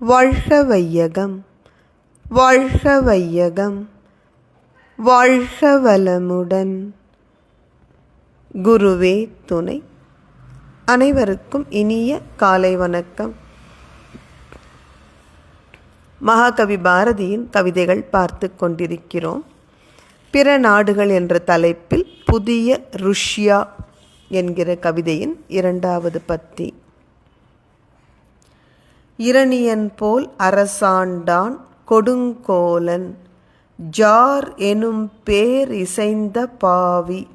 வாழ்க வையகம் வாழ்க வையகம் வாழ்க வளமுடன் குருவே துணை. அனைவருக்கும் இனிய காலை வணக்கம். மகாகவி பாரதியின் கவிதைகள் பார்த்து கொண்டிருக்கிறோம். பிற நாடுகள் என்ற தலைப்பில் புதிய ருஷ்யா என்கிற கவிதையின் இரண்டாவது பத்தி. இரணியன் போல் அரசாண்டான் கொடுங்கோலன். ஜார் எனும் பேர் இசைந்த பாவி.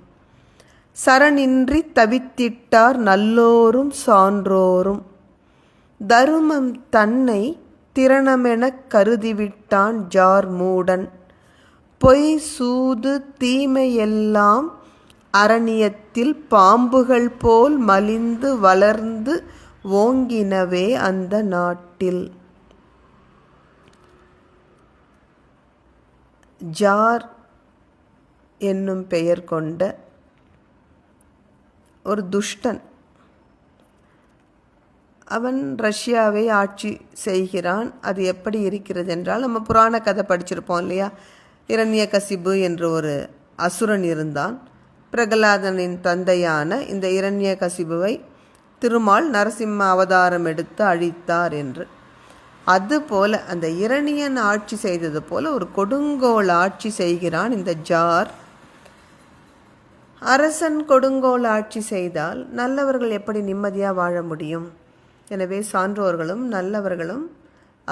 சரணின்றி தவித்திட்டார் நல்லோரும் சான்றோரும். தருமம் தன்னை திறனமெனக் கருதிவிட்டான் ஜார் மூடன். பொய் சூது தீமையெல்லாம் அரணியத்தில் பாம்புகள் போல் மலிந்து வளர்ந்து ஓங்கினவே அந்த நாட்டில். ஜார் என்னும் பெயர் கொண்ட ஒரு துஷ்டன். அவன் ரஷ்யாவை ஆட்சி செய்கிறான். அது எப்படி இருக்கிறது என்றால் நம்ம புராண கதை படிச்சிருப்போம் இல்லையா? இரண்ய கசிபு என்று ஒரு அசுரன் இருந்தான். பிரகலாதனின் தந்தையான இந்த இரண்ய கசிபுவை திருமால் நரசிம்ம அவதாரம் எடுத்து அழித்தார் என்று. அதுபோல அந்த இரணியன் ஆட்சி செய்தது போல ஒரு கொடுங்கோல் ஆட்சி செய்கிறான் இந்த ஜார். அரசன் கொடுங்கோல் ஆட்சி செய்தால் நல்லவர்கள் எப்படி நிம்மதியாக வாழ முடியும்? எனவே சான்றோர்களும் நல்லவர்களும்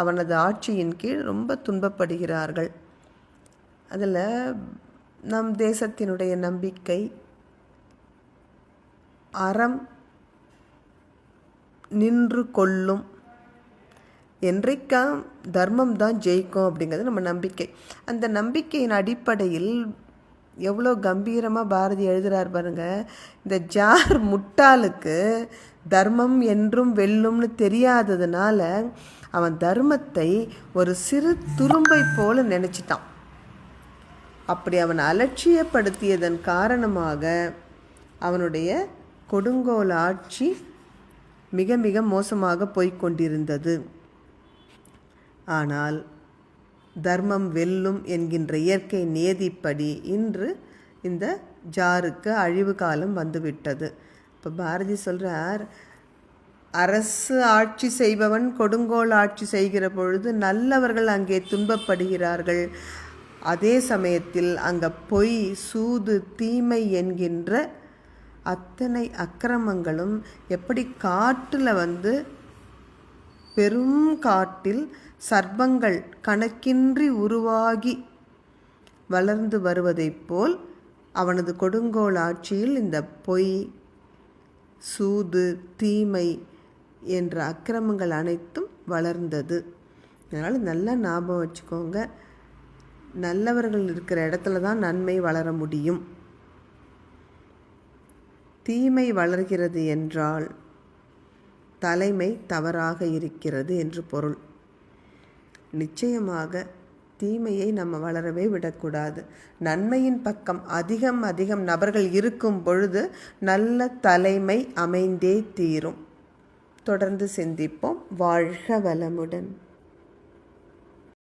அவனது ஆட்சியின் கீழ் ரொம்ப துன்பப்படுகிறார்கள். அதில் நம் தேசத்தினுடைய நம்பிக்கை அறம் நின்று கொள்ளும் என்றைக்காம் தர்மம் தான் ஜெயிக்கும் அப்படிங்கிறது நம்ம நம்பிக்கை. அந்த நம்பிக்கையின் அடிப்படையில் எவ்வளோ கம்பீரமாக பாரதி எழுதுகிறார் பாருங்க. இந்த ஜார் முட்டாளுக்கு தர்மம் என்றும் வெல்லும்னு தெரியாததுனால அவன் தர்மத்தை ஒரு சிறு துரும்பை போல நினச்சிட்டான். அப்படி அவன் அலட்சியப்படுத்தியதன் காரணமாக அவனுடைய கொடுங்கோல் ஆட்சி மிக மிக மோசமாக போய்கொண்டிருந்தது ஆனால் தர்மம் வெல்லும் என்கின்ற இயற்கை நியதிப்படி இன்று இந்த ஜாருக்கு அழிவு காலம் வந்துவிட்டது. இப்போ பாரதி சொல்கிறார் அரசு ஆட்சி செய்பவன் கொடுங்கோல் ஆட்சி செய்கிற பொழுது நல்லவர்கள் அங்கே துன்பப்படுகிறார்கள். அதே சமயத்தில் அங்கே பொய் சூது தீமை என்கின்ற அத்தனை அக்கிரமங்களும் எப்படி காட்டில் வந்து பெரும் காட்டில் சர்ப்பங்கள் கணக்கின்றி உருவாகி வளர்ந்து வருவதைப் போல் அவனது கொடுங்கோல் ஆட்சியில் இந்த பொய் சூது தீமை என்ற அக்கிரமங்கள் அனைத்தும் வளர்ந்தது. அதனால் நல்லா ஞாபகம் வச்சுக்கோங்க. நல்லவர்கள் இருக்கிற இடத்துல தான் நன்மை வளர முடியும். தீமை வளர்கிறது என்றால் தலைமை தவறாக இருக்கிறது என்று பொருள். நிச்சயமாக தீமையை நம்ம வளரவே விடக்கூடாது. நன்மையின் பக்கம் அதிகம் அதிகம் நபர்கள் இருக்கும் பொழுது நல்ல தலைமை அமைந்தே தீரும். தொடர்ந்து சிந்திப்போம். வாழ்க வளமுடன்.